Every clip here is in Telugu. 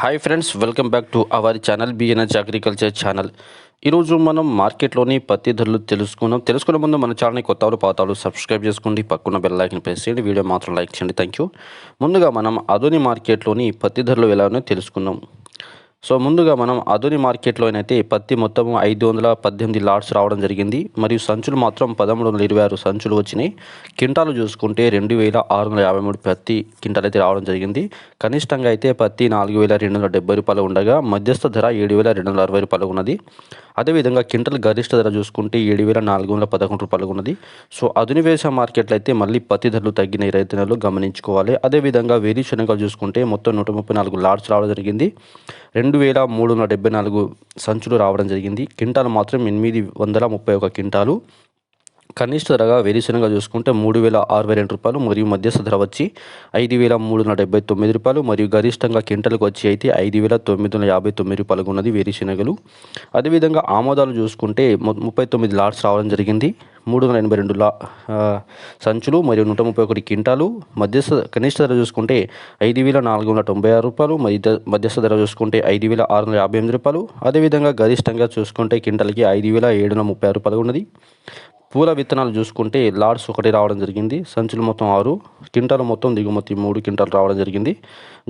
Hi friends welcome back to our channel BNH agriculture channel ఈరోజు మనం మార్కెట్లోని పత్తి ధరలు తెలుసుకున్నాం. తెలుసుకునే ముందు మన ఛానల్ని కొత్త వాళ్ళు సబ్స్క్రైబ్ చేసుకోండి. పక్కన బెల్ లైక్ని ప్రెస్ చేయండి. వీడియో మాత్రం లైక్ చేయండి. థ్యాంక్ యూ ముందుగా మనం అదోని మార్కెట్లోని పత్తి ధరలు ఎలా ఉన్నాయో తెలుసుకుందాం. సో ముందుగా మనం అధుని మార్కెట్లోనైతే పత్తి మొత్తం ఐదు వందల పద్దెనిమిది లాట్స్ రావడం జరిగింది. మరియు సంచులు మాత్రం పదమూడు వందల ఇరవై ఆరు సంచులు వచ్చినాయి. కింటాలు చూసుకుంటే రెండు వేల ఆరు వందల యాభై మూడు పత్తి కింటాలు అయితే రావడం జరిగింది. కనిష్టంగా అయితే పత్తి నాలుగు వేల రెండు వందల డెబ్బై రూపాయలు ఉండగా మధ్యస్థ ధర ఏడు వేల రెండు వందల అరవై రూపాయలు ఉన్నది. అదేవిధంగా క్వింటల్ గరిష్ట ధర చూసుకుంటే ఏడు వేల నాలుగు వందల పదకొండు రూపాయలు ఉన్నది. సో అధునివేశ మార్కెట్లో అయితే మళ్ళీ పత్తి ధరలు తగ్గిన రైతులు గమనించుకోవాలి. అదేవిధంగా వేరుశనగలు చూసుకుంటే మొత్తం నూట ముప్పై నాలుగు లాట్స్ రావడం జరిగింది. రెండు వేల మూడు వందల డెబ్బై నాలుగు సంచులు రావడం జరిగింది. క్వింటాలు మాత్రం ఎనిమిది వందల ముప్పై ఒక క్వింటాలు కనిష్ట ధరగా వేరుశనగ చూసుకుంటే మూడు వేల అరవై రెండు రూపాయలు మరియు మధ్యస్థ ధర వచ్చి ఐదు వేల మూడు వందల డెబ్బై తొమ్మిది రూపాయలు మరియు గరిష్టంగా క్వింటల్కి వచ్చి అయితే ఐదు వేల తొమ్మిది వందల యాభై తొమ్మిది రూపాయలు ఉన్నది వేరుశనగలు అదేవిధంగా ఆమోదాలు చూసుకుంటే ముప్పై తొమ్మిది లాట్స్ రావడం జరిగింది. మూడు వందల ఎనభై రెండు లా సంచులు మరియు నూట ముప్పై ఒకటి క్వింటాలు. మధ్యస్థ కనిష్ట ధర చూసుకుంటే ఐదు వేల నాలుగు వందల తొంభై ఆరు రూపాయలు మరియు మధ్యస్థ ధర చూసుకుంటే ఐదు వేల ఆరు వందల యాభై ఎనిమిది రూపాయలు. అదేవిధంగా గరిష్టంగా చూసుకుంటే క్వింటల్కి ఐదు వేల ఏడు వందల ముప్పై ఆరు రూపాయలు ఉన్నది. పూల విత్తనాలు చూసుకుంటే లాడ్స్ ఒకటి రావడం జరిగింది సంచులు మొత్తం ఆరు క్వింటాల్ మొత్తం దిగుమతి మూడు క్వింటాలు రావడం జరిగింది.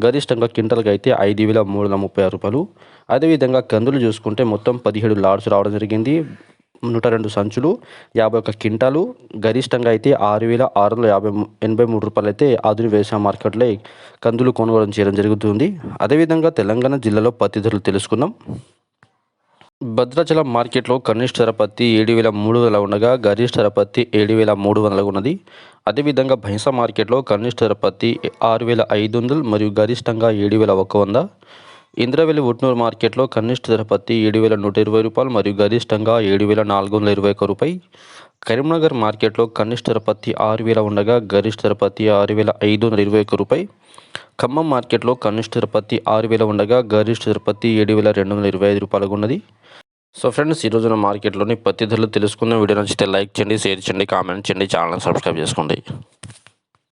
గరిష్టంగా క్వింటల్కి అయితే ఐదు వేల మూడు వందల ముప్పై ఆరు రూపాయలు. అదేవిధంగా కందులు చూసుకుంటే మొత్తం పదిహేడు లాడ్స్ రావడం జరిగింది నూట రెండు సంచులు యాభై ఒక్క క్వింటాలు. గరిష్టంగా అయితే ఆరు వేల ఆరు వందల యాభై ఎనభై మూడు రూపాయలు అయితే ఆధునిక వ్యవసాయ మార్కెట్లో కందులు కొనుగోలు చేయడం జరుగుతుంది. అదేవిధంగా తెలంగాణ జిల్లాలో పత్తి ధరలు తెలుసుకుందాం. భద్రాచలం మార్కెట్లో కనిష్ట ధర పత్తి ఏడు వేల మూడు వందల ఉండగా గరిష్ట ధర పత్తి ఏడు వేల మూడు వందల ఉన్నది. అదేవిధంగా భైంస మార్కెట్లో కనిష్ట ధర పత్తి ఆరు వేల ఐదు వందలు మరియు గరిష్టంగా ఏడు వేల ఒక వంద. ఇంద్రవెల్లి ఉట్నూరు మార్కెట్లో కనిష్ట ధర పత్తి ఏడు వేల నూట ఇరవై రూపాయలు మరియు గరిష్టంగా ఏడు వేల నాలుగు వందల ఇరవై ఒక రూపాయి. కరీంనగర్ మార్కెట్లో కనిష్ట పత్తి ఆరు వేల ఉండగా గరిష్ట పత్తి ఆరు వేల ఐదు వందల ఇరవై ఒక రూపాయి. ఖమ్మం మార్కెట్లో కనిష్ట పత్తి ఆరు వేల ఉండగా గరిష్ట పత్తి ఏడు వేల రెండు వందల ఇరవై ఐదు రూపాయలుగా ఉన్నది. సో ఫ్రెండ్స్ ఈ రోజున మార్కెట్లోని పత్తి ధరలు తెలుసుకున్న వీడియో నచ్చితే లైక్ చేయండి షేర్ చేయండి కామెంట్ చేయండి ఛానల్ సబ్స్క్రైబ్ చేసుకోండి.